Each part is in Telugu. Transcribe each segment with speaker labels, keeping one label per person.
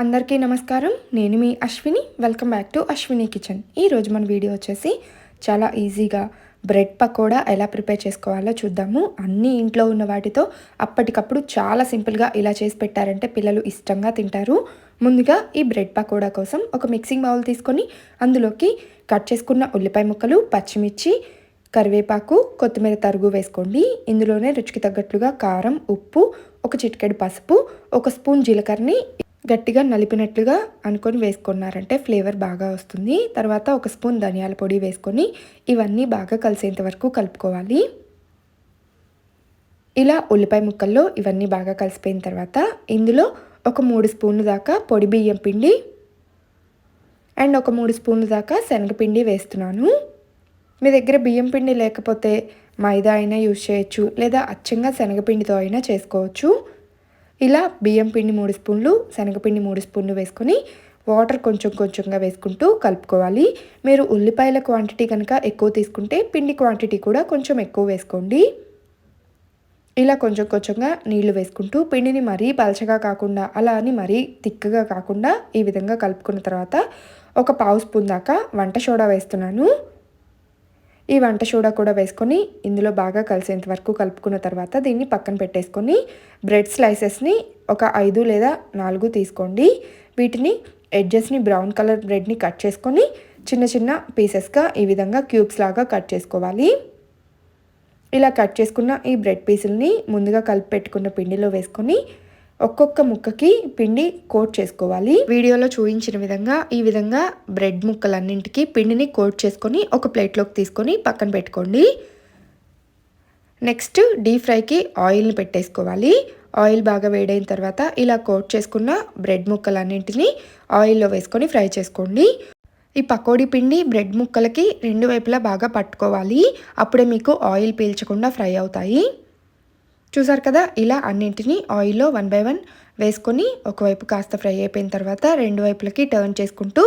Speaker 1: అందరికీ నమస్కారం. నేను మీ Ashwini. Welcome back to Ashwini kitchen ఈరోజు మన వీడియో వచ్చేసి చాలా ఈజీగా బ్రెడ్ పకోడా ఎలా ప్రిపేర్ చేసుకోవాలో చూద్దాము. అన్ని ఇంట్లో ఉన్న వాటితో అప్పటికప్పుడు చాలా సింపుల్గా ఇలా చేసి పెట్టారంటే పిల్లలు ఇష్టంగా తింటారు. ముందుగా ఈ బ్రెడ్ పకోడా కోసం ఒక మిక్సింగ్ బౌల్ తీసుకొని అందులోకి కట్ చేసుకున్న ఉల్లిపాయ ముక్కలు పచ్చిమిర్చి కరివేపాకు కొత్తిమీర తరుగు వేసుకోండి. ఇందులోనే రుచికి తగ్గట్లుగా కారం ఉప్పు ఒక చిటికెడు పసుపు ఒక స్పూన్ జీలకర్రని గట్టిగా నలిపినట్లుగా అనుకొని వేసుకున్నారంటే ఫ్లేవర్ బాగా వస్తుంది. తర్వాత ఒక స్పూన్ ధనియాల పొడి వేసుకొని ఇవన్నీ బాగా కలిసేంత వరకు కలుపుకోవాలి. ఇలా ఉల్లిపాయ ముక్కల్లో ఇవన్నీ బాగా కలిసిపోయిన తర్వాత ఇందులో ఒక మూడు స్పూన్లు దాకా పొడి బియ్యం పిండి అండ్ ఒక మూడు స్పూన్లు దాకా శనగపిండి వేస్తున్నాను. మీ దగ్గర బియ్యం పిండి లేకపోతే మైదా అయినా యూజ్ చేయొచ్చు లేదా అచ్చంగా శనగపిండితో అయినా చేసుకోవచ్చు. ఇలా బియ్యం పిండి మూడు స్పూన్లు శనగపిండి మూడు స్పూన్లు వేసుకొని వాటర్ కొంచెం కొంచెంగా వేసుకుంటూ కలుపుకోవాలి. మీరు ఉల్లిపాయల క్వాంటిటీ కనుక ఎక్కువ తీసుకుంటే పిండి క్వాంటిటీ కూడా కొంచెం ఎక్కువ వేసుకోండి. ఇలా కొంచెం కొంచెంగా నీళ్ళు వేసుకుంటూ పిండిని మరీ పలచగా కాకుండా అలా అని మరీ తిక్కగా కాకుండా ఈ విధంగా కలుపుకున్న తర్వాత ఒక పావు స్పూన్ దాకా వంట సోడా వేస్తున్నాను. ఈ వంట సోడా కూడా వేసుకొని ఇందులో బాగా కలిసేంత వరకు కలుపుకున్న తర్వాత దీన్ని పక్కన పెట్టేసుకొని బ్రెడ్ స్లైసెస్ని ఒక ఐదు లేదా నాలుగు తీసుకోండి. వీటిని ఎడ్జెస్ని బ్రౌన్ కలర్ బ్రెడ్ని కట్ చేసుకొని చిన్న చిన్న పీసెస్గా ఈ విధంగా క్యూబ్స్ లాగా కట్ చేసుకోవాలి. ఇలా కట్ చేసుకున్న ఈ బ్రెడ్ పీసుల్ని ముందుగా కలిపి పెట్టుకున్న పిండిలో వేసుకొని ఒక్కొక్క ముక్కకి పిండి కోట్ చేసుకోవాలి. వీడియోలో చూపించిన విధంగా ఈ విధంగా బ్రెడ్ ముక్కలన్నింటికి పిండిని కోట్ చేసుకొని ఒక ప్లేట్లోకి తీసుకొని పక్కన పెట్టుకోండి. నెక్స్ట్ డీప్ ఫ్రైకి ఆయిల్ని పెట్టేసుకోవాలి. ఆయిల్ బాగా వేడైన తర్వాత ఇలా కోట్ చేసుకున్న బ్రెడ్ ముక్కలన్నింటినీ ఆయిల్లో వేసుకొని ఫ్రై చేసుకోండి. ఈ పకోడీ పిండి బ్రెడ్ ముక్కలకి రెండు వైపులా బాగా పట్టుకోవాలి. అప్పుడే మీకు ఆయిల్ పీల్చకుండా ఫ్రై అవుతాయి. చూసారు కదా ఇలా అన్నింటినీ ఆయిల్లో వన్ బై వన్ వేసుకొని ఒకవైపు కాస్త ఫ్రై అయిపోయిన తర్వాత రెండు వైపులకి టర్న్ చేసుకుంటూ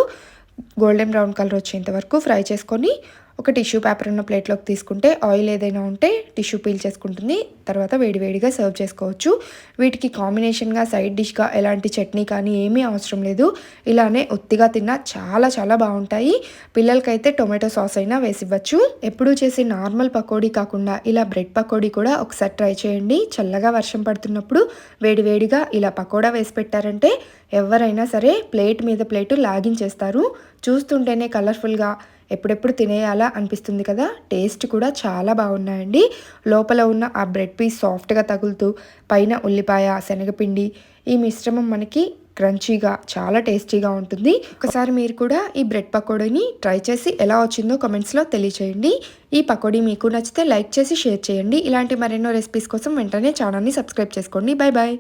Speaker 1: గోల్డెన్ బ్రౌన్ కలర్ వచ్చేంత వరకు ఫ్రై చేసుకొని ఒక టిష్యూ పేపర్ ఉన్న ప్లేట్లోకి తీసుకుంటే ఆయిల్ ఏదైనా ఉంటే టిష్యూ పీల్ చేసుకుంటుంది. తర్వాత వేడివేడిగా సర్వ్ చేసుకోవచ్చు. వీటికి కాంబినేషన్గా సైడ్ డిష్గా ఎలాంటి చట్నీ కానీ ఏమీ అవసరం లేదు. ఇలానే ఒత్తిగా తిన్నా చాలా చాలా బాగుంటాయి. పిల్లలకైతే టొమాటో సాస్ అయినా వేసివ్వచ్చు ఎప్పుడూ చేసే నార్మల్ పకోడీ కాకుండా ఇలా బ్రెడ్ పకోడీ కూడా ఒకసారి ట్రై చేయండి. చల్లగా వర్షం పడుతున్నప్పుడు వేడివేడిగా ఇలా పకోడా వేసి పెట్టారంటే ఎవరైనా సరే ప్లేట్ మీద ప్లేటు లాగించేస్తారు. చూస్తుంటేనే కలర్ఫుల్గా ఎప్పుడెప్పుడు తినేయాలా అనిపిస్తుంది కదా? టేస్ట్ కూడా చాలా బాగున్నాయండి. లోపల ఉన్న ఆ బ్రెడ్ పీస్ సాఫ్ట్గా తగులుతూ పైన ఉల్లిపాయ శనగపిండి ఈ మిశ్రమం మనకి క్రంచీగా చాలా టేస్టీగా ఉంటుంది. ఒకసారి మీరు కూడా ఈ బ్రెడ్ పకోడీని ట్రై చేసి ఎలా వచ్చిందో కమెంట్స్లో తెలియచేయండి. ఈ పకోడీ మీకు నచ్చితే లైక్ చేసి షేర్ చేయండి. ఇలాంటి మరెన్నో రెసిపీస్ కోసం వెంటనే ఛానల్ని సబ్స్క్రైబ్ చేసుకోండి. Bye bye